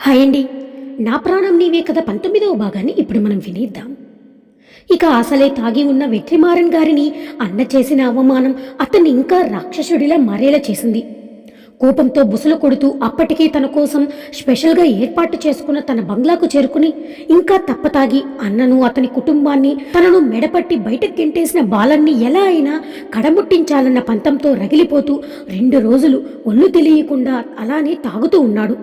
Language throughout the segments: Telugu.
హాయ్ అండి నా ప్రాణం నీవే కథ పంతొమ్మిదవ భాగాన్ని ఇప్పుడు మనం వినేద్దాం. ఇక అసలే తాగి ఉన్న వెట్రిమారన్ గారిని అన్న చేసిన అవమానం అతన్ని ఇంకా రాక్షసుడిలా మారేలా చేసింది. కోపంతో బుసలు కొడుతూ అప్పటికే తన కోసం స్పెషల్గా ఏర్పాటు చేసుకున్న తన బంగ్లాకు చేరుకుని ఇంకా తప్పతాగి అన్నను అతని కుటుంబాన్ని తనను మెడపట్టి బయటకు గెంటేసిన బాలన్ని ఎలా అయినా కడముట్టించాలన్న పంతంతో రగిలిపోతూ రెండు రోజులు ఒళ్ళు తెలియకుండా అలానే తాగుతూ ఉన్నాడు.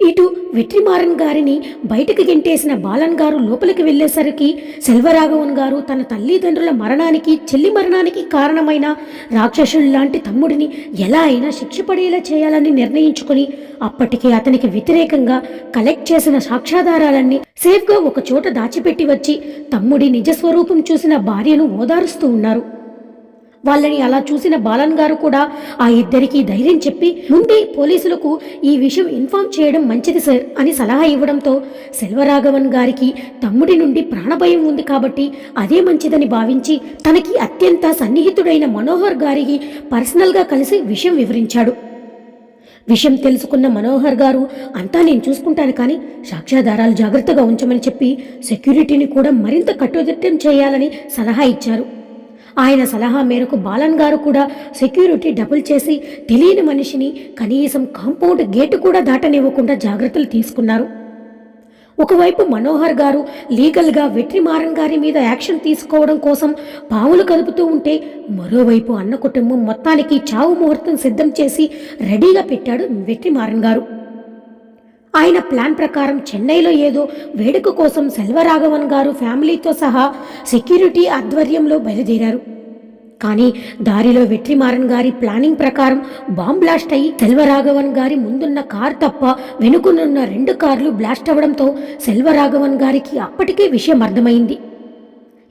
ఇటు వెట్రిమారన్ గారిని బయటకు గెంటేసిన బాలన్ గారు లోపలికి వెళ్ళేసరికి సెల్వరాఘవన్ గారు తన తల్లిదండ్రుల మరణానికి చెల్లి మరణానికి కారణమైన రాక్షసుడు లాంటి తమ్ముడిని ఎలా అయినా శిక్ష పడేలా చేయాలని నిర్ణయించుకుని అప్పటికే అతనికి వ్యతిరేకంగా కలెక్ట్ చేసిన సాక్ష్యాధారాలన్నీ సేఫ్గా ఒక చోట దాచిపెట్టి వచ్చి తమ్ముడి నిజస్వరూపం చూసిన భార్యను ఓదారుస్తూ ఉన్నారు. వాళ్ళని అలా చూసిన బాలన్ గారు కూడా ఆ ఇద్దరికీ ధైర్యం చెప్పి ముందే పోలీసులకు ఈ విషయం ఇన్ఫార్మ్ చేయడం మంచిది సార్ అని సలహా ఇవ్వడంతో సెల్వరాఘవన్ గారికి తమ్ముడి నుండి ప్రాణభయం ఉంది కాబట్టి అదే మంచిదని భావించి తనకి అత్యంత సన్నిహితుడైన మనోహర్ గారికి పర్సనల్గా కలిసి విషయం వివరించాడు. విషయం తెలుసుకున్న మనోహర్ గారు అంతా నేను చూసుకుంటాను కానీ సాక్ష్యాధారాలు జాగ్రత్తగా ఉంచమని చెప్పి సెక్యూరిటీని కూడా మరింత కట్టుదిట్టం చేయాలని సలహా ఇచ్చారు. ఆయన సలహా మేరకు బాలన్ గారు కూడా సెక్యూరిటీ డబుల్ చేసి తెలియని మనిషిని కనీసం కాంపౌండ్ గేటు కూడా దాటనివ్వకుండా జాగ్రత్తలు తీసుకున్నారు. ఒకవైపు మనోహర్ గారు లీగల్గా వెట్రిమారన్ గారి మీద యాక్షన్ తీసుకోవడం కోసం పావులు కదుపుతూ ఉంటే మరోవైపు అన్న కుటుంబం మొత్తానికి చావు ముహూర్తం సిద్ధం చేసి రెడీగా పెట్టాడు వెట్రిమారన్ గారు. ఆయన ప్లాన్ ప్రకారం చెన్నైలో ఏదో వేడుక కోసం సెల్వరాఘవన్ గారు ఫ్యామిలీతో సహా సెక్యూరిటీ ఆధ్వర్యంలో బయలుదేరారు. కానీ దారిలో వెట్రిమారన్ గారి ప్లానింగ్ ప్రకారం బాంబ్ బ్లాస్ట్ అయి సెల్వరాఘవన్ గారి ముందున్న కార్ తప్ప వెనుకనున్న రెండు కార్లు బ్లాస్ట్ అవ్వడంతో సెల్వరాఘవన్ గారికి అప్పటికే విషయం అర్థమైంది.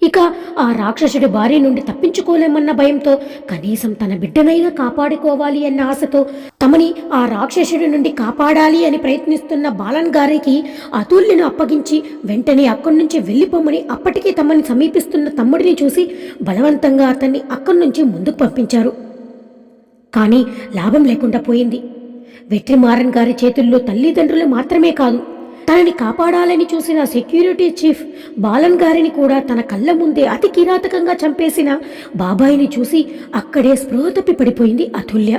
ఇక ఆ రాక్షసుడి భార్య నుండి తప్పించుకోలేమన్న భయంతో కనీసం తన బిడ్డనైనా కాపాడుకోవాలి అన్న ఆశతో తమని ఆ రాక్షసుడి నుండి కాపాడాలి అని ప్రయత్నిస్తున్న బాలన్ గారికి అతుల్యను అప్పగించి వెంటనే అక్కడి నుంచి వెళ్ళిపోమని అప్పటికే తమని సమీపిస్తున్న తమ్ముడిని చూసి బలవంతంగా అతన్ని అక్కడి నుంచి ముందుకు పంపించారు. కానీ లాభం లేకుండా పోయింది. వెట్రిమారన్ గారి చేతుల్లో తల్లిదండ్రులు మాత్రమే కాదు తనని కాపాడాలని చూసిన సెక్యూరిటీ చీఫ్ బాలన్ గారిని కూడా తన కళ్ళ ముందే అతి కిరాతకంగా చంపేసిన బాబాయిని చూసి అక్కడే స్పృహ తప్పి పడిపోయింది అతుల్య.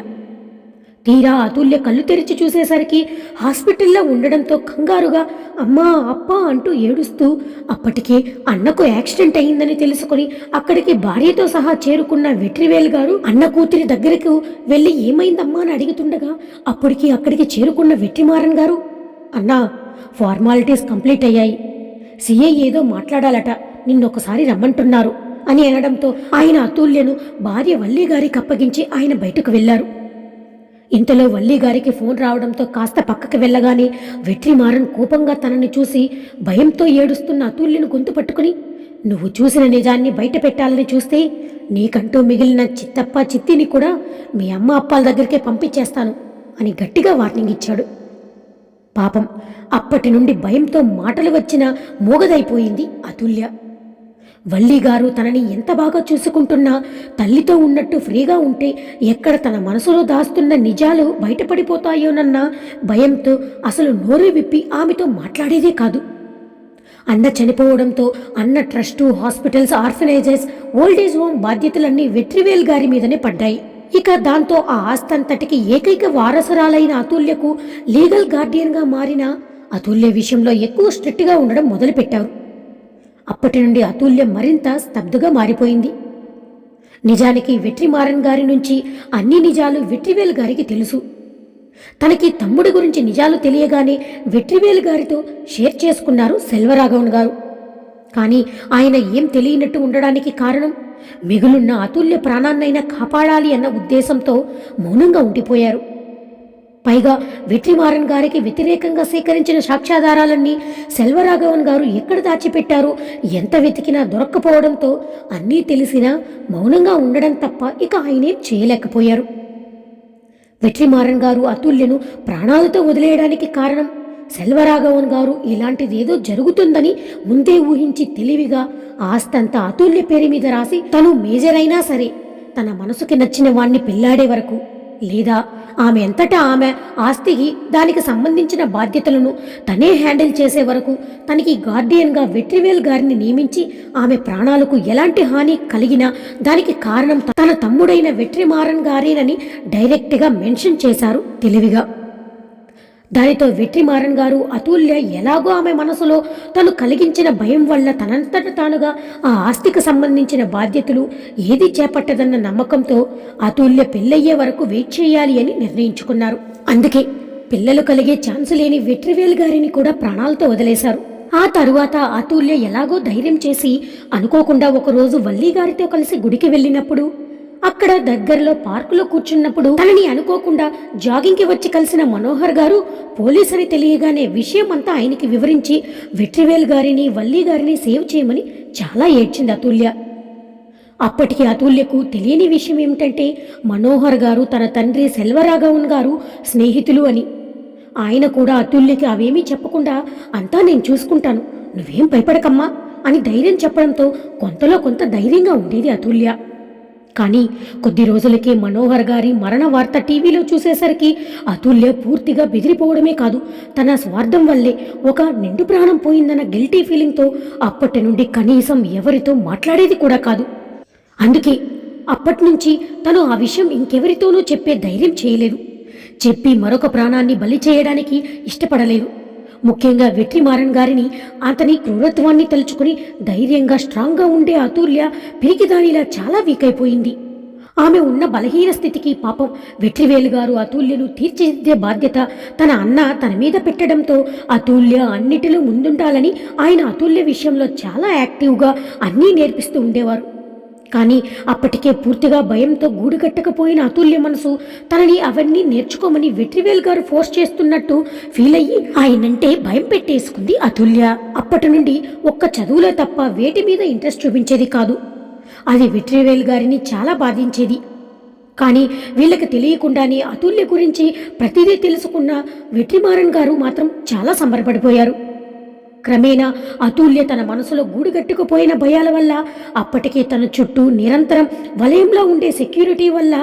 తీరా అతుల్య కళ్ళు తెరిచి చూసేసరికి హాస్పిటల్లో ఉండడంతో కంగారుగా అమ్మా అప్ప అంటూ ఏడుస్తూ అప్పటికే అన్నకు యాక్సిడెంట్ అయిందని తెలుసుకుని అక్కడికి భార్యతో సహా చేరుకున్న వెట్రివేల్ గారు అన్న కూతురి దగ్గరకు వెళ్ళి ఏమైందమ్మా అని అడుగుతుండగా అప్పటికి అక్కడికి చేరుకున్న వెట్రిమారన్ గారు? అన్నా ఫార్మాలిటీస్ కంప్లీట్ అయ్యాయి. సీఏ ఏదో మాట్లాడాలట నిన్నొకసారి రమ్మంటున్నారు అని అనడంతో ఆయన అతుల్యను భార్య వల్లి గారికి అప్పగించి ఆయన బయటకు వెళ్ళారు ఇంతలో వల్లి గారికి ఫోన్ రావడంతో కాస్త పక్కకి వెళ్ళగానే వెట్రిమారన్ కోపంగా తనని చూసి భయంతో ఏడుస్తున్న అతుల్యను గొంతు పట్టుకుని నువ్వు చూసిన నిజాన్ని బయట పెట్టాలని చూస్తే నీకంటూ మిగిలిన చిత్తప్ప చిత్తిని కూడా మీ అమ్మ అప్పాల దగ్గరికే పంపించేస్తాను అని గట్టిగా వార్నింగ్ ఇచ్చాడు. పాపం అప్పటి నుండి భయంతో మాటలు వచ్చిన మూగదైపోయింది అతుల్య. వల్లిగారు తనని ఎంత బాగా చూసుకుంటున్నా తల్లితో ఉన్నట్టు ఫ్రీగా ఉంటే ఎక్కడ తన మనసులో దాస్తున్న నిజాలు బయటపడిపోతాయోనన్న భయంతో అసలు నోరు విప్పి ఆమెతో మాట్లాడేదే కాదు. అన్న చనిపోవడంతో అన్న trust hospitals orphanages old age home బాధ్యతలన్నీ వెట్రివేల్ గారి మీదనే పడ్డాయి. ఇక దాంతో ఆ ఆస్తంతటికి ఏకైక వారసురాలైన అతుల్యకు లీగల్ గార్డియన్గా మారిన అతుల్య విషయంలో ఎక్కువ స్ట్రిక్ట్గా ఉండడం మొదలుపెట్టారు. అప్పటి నుండి అతుల్య మరింత స్తబ్దుగా మారిపోయింది. నిజానికి వెట్రిమారన్ గారి నుంచి అన్ని నిజాలు వెట్రివేల్ గారికి తెలుసు. తనకి తమ్ముడి గురించి నిజాలు తెలియగానే వెట్రివేల్ గారితో షేర్ చేసుకున్నారు సెల్వరాఘవన్ గారు. కానీ ఆయన ఏం తెలియనట్టు ఉండడానికి కారణం? మిగులున్న అతుల్య ప్రాణాన్నైనా కాపాడాలి అన్న ఉద్దేశంతో మౌనంగా ఉండిపోయారు. పైగా వెట్రిమారన్ గారికి వ్యతిరేకంగా సేకరించిన సాక్ష్యాధారాలన్నీ సెల్వరాఘవన్ గారు ఎక్కడ దాచిపెట్టారు ఎంత వెతికినా దొరక్కపోవడంతో అన్నీ తెలిసినా మౌనంగా ఉండడం తప్ప ఇక ఆయనేం చేయలేకపోయారు. వెట్రిమారన్ గారు అతుల్యను ప్రాణాలతో వదిలేయడానికి కారణం? సెల్వరాఘవన్ గారు ఇలాంటిదేదో జరుగుతుందని ముందే ఊహించి తెలివిగా ఆస్తంతా అతుల్య పేరు మీద రాసి తను మేజర్ అయినా సరే తన మనసుకి నచ్చిన వాణ్ణి పెళ్ళాడే వరకు లేదా ఆమె ఎంతటా ఆమె ఆస్తికి దానికి సంబంధించిన బాధ్యతలను తనే హ్యాండిల్ చేసే వరకు తనకి గార్డియన్గా వెట్రివేల్ గారిని నియమించి ఆమె ప్రాణాలకు ఎలాంటి హాని కలిగినా దానికి కారణం తన తమ్ముడైన వెట్రిమారన్ గారేనని డైరెక్ట్గా మెన్షన్ చేశారు తెలివిగా. దానితో వెట్రిమారన్ గారు అతుల్య ఎలాగో ఆమె మనసులో తను కలిగించిన భయం వల్ల తనంతట తానుగా ఆ ఆస్తికి సంబంధించిన బాధ్యతలు ఏది చేపట్టదన్న నమ్మకంతో అతుల్య పెళ్ళయ్యే వరకు వెయిట్ చేయాలి అని నిర్ణయించుకున్నారు. అందుకే పిల్లలు కలిగే ఛాన్స్ లేని వెట్రివేల్ గారిని కూడా ప్రాణాలతో వదిలేశారు. ఆ తరువాత అతుల్య ఎలాగో ధైర్యం చేసి అనుకోకుండా ఒకరోజు వల్లీగారితో కలిసి గుడికి వెళ్ళినప్పుడు అక్కడ దగ్గరలో పార్కులో కూర్చున్నప్పుడు తనని అనుకోకుండా జాగింగ్కి వచ్చి కలిసిన మనోహర్ గారు పోలీస్ అని తెలియగానే విషయం అంతా ఆయనకి వివరించి వెట్రివేల్ గారిని వల్లి గారిని సేవ్ చేయమని చాలా ఏడ్చింది అతుల్య. అప్పటికి అతుల్యకు తెలియని విషయం ఏమిటంటే మనోహర్ గారు తన తండ్రి సెల్వరాఘవన్ గారు స్నేహితులు అని. ఆయన కూడా అతుల్యకి అవేమీ చెప్పకుండా అంతా నేను చూసుకుంటాను నువ్వేం భయపడకమ్మా అని ధైర్యం చెప్పడంతో కొంతలో కొంత ధైర్యంగా ఉండేది అతుల్య. కానీ కొద్ది రోజులకే మనోహర్ గారి మరణ వార్త టీవీలో చూసేసరికి అతుల్య పూర్తిగా బెదిరిపోవడమే కాదు తన స్వార్థం వల్లే ఒక నిండు ప్రాణం పోయిందన్న గిల్టీ ఫీలింగ్తో అప్పటి నుండి కనీసం ఎవరితో మాట్లాడేది కూడా కాదు. అందుకే అప్పటి నుంచి తను ఆ విషయం ఇంకెవరితోనూ చెప్పే ధైర్యం చేయలేదు. చెప్పి మరొక ప్రాణాన్ని బలి చేయడానికి ఇష్టపడలేదు. ముఖ్యంగా వెట్రిమారన్ గారిని అతని క్రూరత్వాన్ని తలుచుకుని ధైర్యంగా స్ట్రాంగ్గా ఉండే అతుల్య పిరికిదానిలా చాలా వీక్ అయిపోయింది. ఆమె ఉన్న బలహీన స్థితికి పాపం వెట్రివేలు గారు అతుల్యను తీర్చిదిద్దే బాధ్యత తన అన్న తన మీద పెట్టడంతో అతుల్య అన్నిటిలో ముందుండాలని ఆయన అతుల్య విషయంలో చాలా యాక్టివ్గా అన్నీ నేర్పిస్తూ ఉండేవారు. కానీ అప్పటికే పూర్తిగా భయంతో గూడు కట్టకపోయిన అతుల్య మనసు తనని అవన్నీ నేర్చుకోమని వెట్రివేల్ గారు ఫోర్స్ చేస్తున్నట్టు ఫీల్ అయ్యి ఆయనంటే భయం పెట్టేసుకుంది అతుల్య. అప్పటి నుండి ఒక్క చదువులో తప్ప వేటి మీద ఇంట్రెస్ట్ చూపించేది కాదు. అది వెట్రివేల్ గారిని చాలా బాధించేది. కానీ వీళ్ళకి తెలియకుండానే అతుల్య గురించి ప్రతిదీ తెలుసుకున్న వెట్రిమారన్ గారు మాత్రం చాలా సంబరపడిపోయారు. క్రమేణా అతుల్య తన మనసులో గూడుగట్టుకుపోయిన భయాల వల్ల అప్పటికే తన చుట్టూ నిరంతరం వలయంలో ఉండే సెక్యూరిటీ వల్ల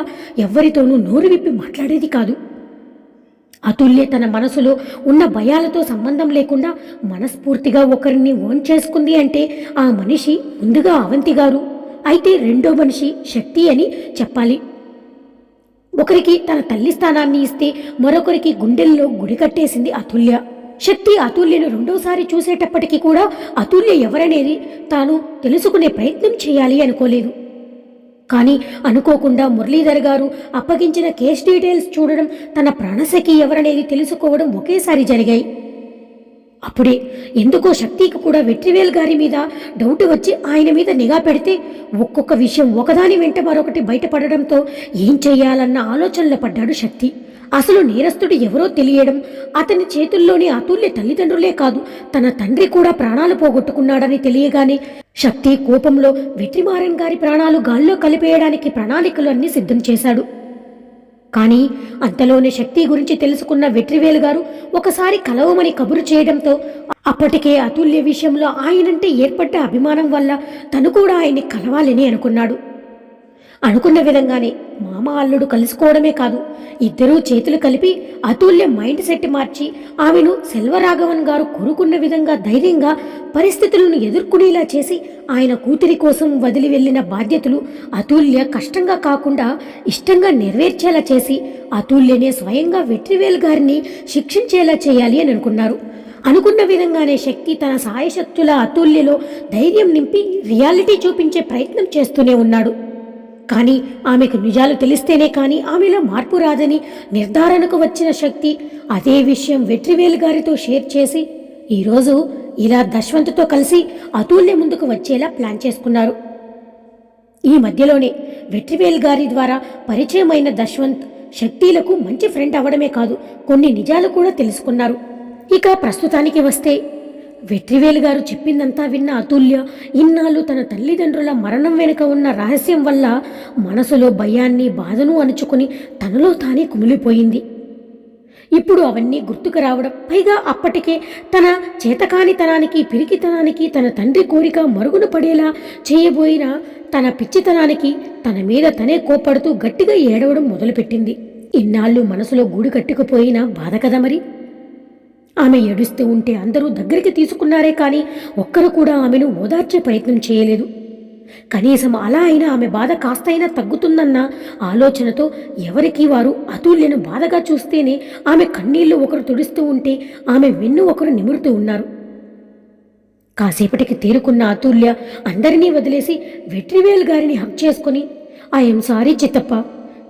ఎవ్వరితోనూ నోరు విప్పి మాట్లాడేది కాదు. అతుల్య తన మనసులో ఉన్న భయాలతో సంబంధం లేకుండా మనస్ఫూర్తిగా ఒకరిని ఓన్ చేసుకుంది అంటే ఆ మనిషి ముందుగా అవంతి గారు. అయితే రెండో మనిషి శక్తి అని చెప్పాలి. ఒకరికి తన తల్లి స్థానాన్ని ఇస్తే మరొకరికి గుండెల్లో గుడి కట్టేసింది అతుల్య. శక్తి అతుల్యను రెండోసారి చూసేటప్పటికీ కూడా అతుల్య ఎవరనేది తాను తెలుసుకునే ప్రయత్నం చేయాలి అనుకోలేదు. కానీ అనుకోకుండా మురళీధర్ గారు అప్పగించిన కేస్ డీటెయిల్స్ చూడడం తన ప్రాణశక్తి ఎవరనేది తెలుసుకోవడం ఒకేసారి జరిగాయి. అప్పుడే ఎందుకో శక్తికి కూడా వెట్రివేల్ గారి మీద డౌట్ వచ్చి ఆయన మీద నిఘా పెడితే ఒక్కొక్క విషయం ఒకదాని వెంట మరొకటి బయటపడడంతో ఏం చెయ్యాలన్న ఆలోచనలో పడ్డాడు శక్తి. అసలు నేరస్తుడు ఎవరో తెలియడం అతని చేతుల్లోని అతుల్య తల్లిదండ్రులే కాదు తన తండ్రి కూడా ప్రాణాలు పోగొట్టుకున్నాడని తెలియగానే శక్తి కోపంలో వెట్రిమారన్ గారి ప్రాణాలు గాల్లో కలిపేయడానికి ప్రణాళికలు అన్ని సిద్ధం చేశాడు. కానీ అంతలోనే శక్తి గురించి తెలుసుకున్న వెట్రివేలు గారు ఒకసారి కలవమని కబురు చేయడంతో అప్పటికే అతుల్య విషయంలో ఆయనంటే ఏర్పడ్డ అభిమానం వల్ల తను కూడా ఆయన్ని కలవాలని అనుకున్నాడు. అనుకున్న విధంగానే మామ అల్లుడు కలుసుకోవడమే కాదు ఇద్దరూ చేతులు కలిపి అతుల్య మైండ్ సెట్ మార్చి ఆమెను సెల్వరాఘవన్ గారు కోరుకున్న విధంగా ధైర్యంగా పరిస్థితులను ఎదుర్కొనేలా చేసి ఆయన కూతురి కోసం వదిలి వెళ్ళిన బాధ్యతలు అతుల్య కష్టంగా కాకుండా ఇష్టంగా నెరవేర్చేలా చేసి అతుల్యనే స్వయంగా వెట్రివేల్ గారిని శిక్షించేలా చేయాలి అని అనుకున్నారు. అనుకున్న విధంగానే శక్తి తన సాయశక్తుల అతుల్యలో ధైర్యం నింపి రియాలిటీ చూపించే ప్రయత్నం చేస్తూనే ఉన్నాడు. కానీ ఆమెకు నిజాలు తెలిస్తేనే కానీ ఆమెలో మార్పు రాదని నిర్ధారణకు వచ్చిన శక్తి అదే విషయం వెట్రివేలు గారితో షేర్ చేసి ఈరోజు ఇలా దశ్వంత్తో కలిసి అతుల్య ముందుకు వచ్చేలా ప్లాన్ చేసుకున్నారు. ఈ మధ్యలోనే వెట్రివేల్ గారి ద్వారా పరిచయమైన దశ్వంత్ శక్తిలకు మంచి ఫ్రెండ్ అవ్వడమే కాదు కొన్ని నిజాలు కూడా తెలుసుకున్నారు. ఇక ప్రస్తుతానికి వస్తే వెట్రివేలు గారు చెప్పిందంతా విన్న అతుల్య ఇన్నాళ్ళు తన తల్లిదండ్రుల మరణం వెనుక ఉన్న రహస్యం వల్ల మనసులో భయాన్ని బాధను అణుచుకుని తనలో తానే కుమిలిపోయింది. ఇప్పుడు అవన్నీ గుర్తుకు రావడం పైగా అప్పటికే తన చేతకానితనానికి పిరికితనానికి తన తండ్రి కోరిక మరుగున పడేలా చేయబోయిన తన పిచ్చితనానికి తన మీద తనే కోప్పడుతూ గట్టిగా ఏడవడం మొదలుపెట్టింది. ఇన్నాళ్ళు మనసులో గూడు కట్టుకుపోయిన బాధ కదా మరి? ఆమె ఏడుస్తూ ఉంటే అందరూ దగ్గరికి తీసుకున్నారే కానీ ఒక్కరు కూడా ఆమెను ఓదార్చే ప్రయత్నం చేయలేదు. కనీసం అలా అయినా ఆమె బాధ కాస్తైనా తగ్గుతుందన్న ఆలోచనతో ఎవరికి వారు అతుల్యను బాధగా చూస్తేనే ఆమె కన్నీళ్ళు ఒకరు తుడుస్తూ ఉంటే ఆమె వెన్ను ఒకరు నిమురుతూ ఉన్నారు. కాసేపటికి తేరుకున్న అతుల్య అందరినీ వదిలేసి వెట్రివేల్ గారిని హక్ చేసుకుని ఐఎమ్ సారీ చిత్తప్ప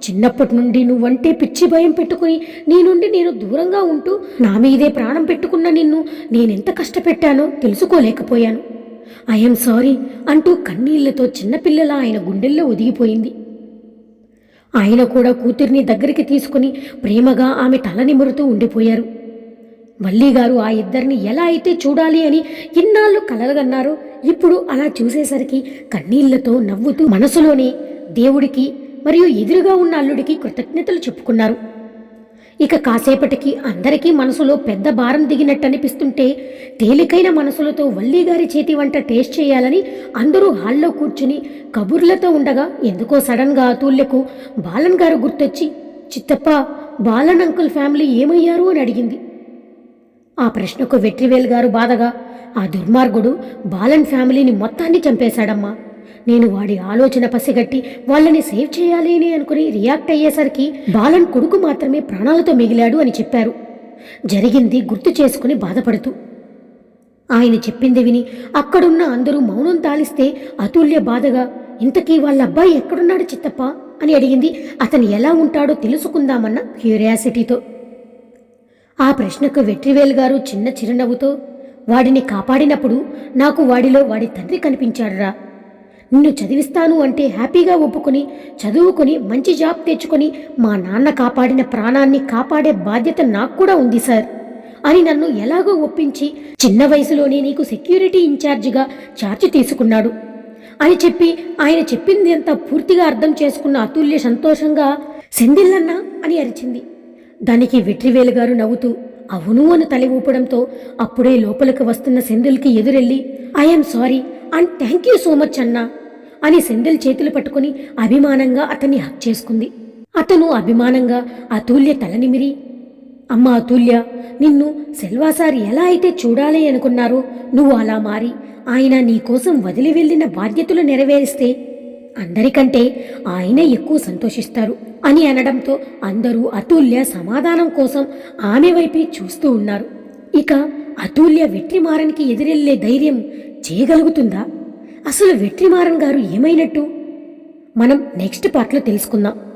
చిన్నప్పటి నుండి నువ్వంటే పిచ్చి భయం పెట్టుకుని నీ నుండి నేను దూరంగా ఉంటూ నా మీదే ప్రాణం పెట్టుకున్న నిన్ను నేనెంత కష్టపెట్టానో తెలుసుకోలేకపోయాను. ఐఎమ్ సారీ అంటూ కన్నీళ్ళతో చిన్నపిల్లల ఆయన గుండెల్లో ఒదిగిపోయింది. ఆయన కూడా కూతుర్ని దగ్గరికి తీసుకుని ప్రేమగా ఆమె తల నిమురుతూ ఉండిపోయారు. మల్లిగారు ఆ ఇద్దరిని ఎలా అయితే చూడాలి అని ఇన్నాళ్ళు కలలుగన్నారో ఇప్పుడు అలా చూసేసరికి కన్నీళ్ళతో నవ్వుతూ మనసులోనే దేవుడికి మరియు ఎదురుగా ఉన్న అల్లుడికి కృతజ్ఞతలు చెప్పుకున్నారు. ఇక కాసేపటికి అందరికీ మనసులో పెద్ద భారం దిగినట్టు అనిపిస్తుంటే తేలికైన మనసులతో వల్లీగారి చేతి వంట టేస్ట్ చేయాలని అందరూ హాల్లో కూర్చుని కబుర్లతో ఉండగా ఎందుకో సడన్గా అతూల్యకు బాలన్ గారు గుర్తొచ్చి చిత్తప్ప బాలన్ అంకుల్ ఫ్యామిలీ ఏమయ్యారు? అని అడిగింది. ఆ ప్రశ్నకు వెట్రివేల్ గారు బాధగా ఆ దుర్మార్గుడు బాలన్ ఫ్యామిలీని మొత్తాన్ని చంపేశాడమ్మా. నేను వాడి ఆలోచన పసిగట్టి వాళ్ళని సేవ్ చేయాలి అని అనుకుని రియాక్ట్ అయ్యేసరికి బాలన్ కొడుకు మాత్రమే ప్రాణాలతో మిగిలాడు అని చెప్పారు. జరిగింది గుర్తు చేసుకుని బాధపడుతూ. ఆయన చెప్పింది విని అక్కడున్న అందరూ మౌనం తాళిస్తే అతుల్య బాధగా ఇంతకీ వాళ్ళ అబ్బాయి ఎక్కడున్నాడు చిత్తప్ప? అని అడిగింది. అతను ఎలా ఉంటాడో తెలుసుకుందామన్న క్యూరియాసిటీతో. ఆ ప్రశ్నకు వెట్రివేల్ గారు చిన్న చిరునవ్వుతో వాడిని కాపాడినప్పుడు నాకు వాడిలో వాడి తండ్రి కనిపించాడురా. నిన్ను చదివిస్తాను అంటే హ్యాపీగా ఒప్పుకొని చదువుకొని మంచి జాబ్ తెచ్చుకొని మా నాన్న కాపాడిన ప్రాణాన్ని కాపాడే బాధ్యత నాకు కూడా ఉంది సార్. అని నన్ను ఎలాగో ఒప్పించి చిన్న వయసులోనే నీకు సెక్యూరిటీ ఇన్ఛార్జిగా ఛార్జ్ తీసుకున్నాడు. అని చెప్పి ఆయన చెప్పింది అంతా పూర్తిగా అర్థం చేసుకున్న అతుల్య సంతోషంగా సెందిల్లన్నా అని అరిచింది. దానికి వెట్రివేలు గారు నవ్వుతూ అవును అని తల ఊపడంతో అప్పుడే లోపలికి వస్తున్న సెందిల్కి ఎదురెళ్ళి I'm sorry and thank you so much అన్నా. అని సెందిల్ చేతులు పట్టుకుని అభిమానంగా అతన్ని హక్ చేసుకుంది. అతను అభిమానంగా అతుల్య తలనిమిరి అమ్మ అతుల్య నిన్ను సెల్వాసారి ఎలా అయితే చూడాలి అనుకున్నారో నువ్వు అలా మారి ఆయన నీకోసం వదిలి వెళ్ళిన బాధ్యతలు నెరవేరిస్తే అందరికంటే ఆయనే ఎక్కువ సంతోషిస్తారు అని అనడంతో అందరూ అతుల్య సమాధానం కోసం ఆమె వైపే చూస్తూ ఉన్నారు. ఇక అతుల్య వెట్రిమారన్కి ఎదురెళ్ళే ధైర్యం చేయగలుగుతుందా? అసలు వెట్రిమారన్ గారు ఏమైనట్టు? మనం నెక్స్ట్ పార్ట్లో తెలుసుకుందాం.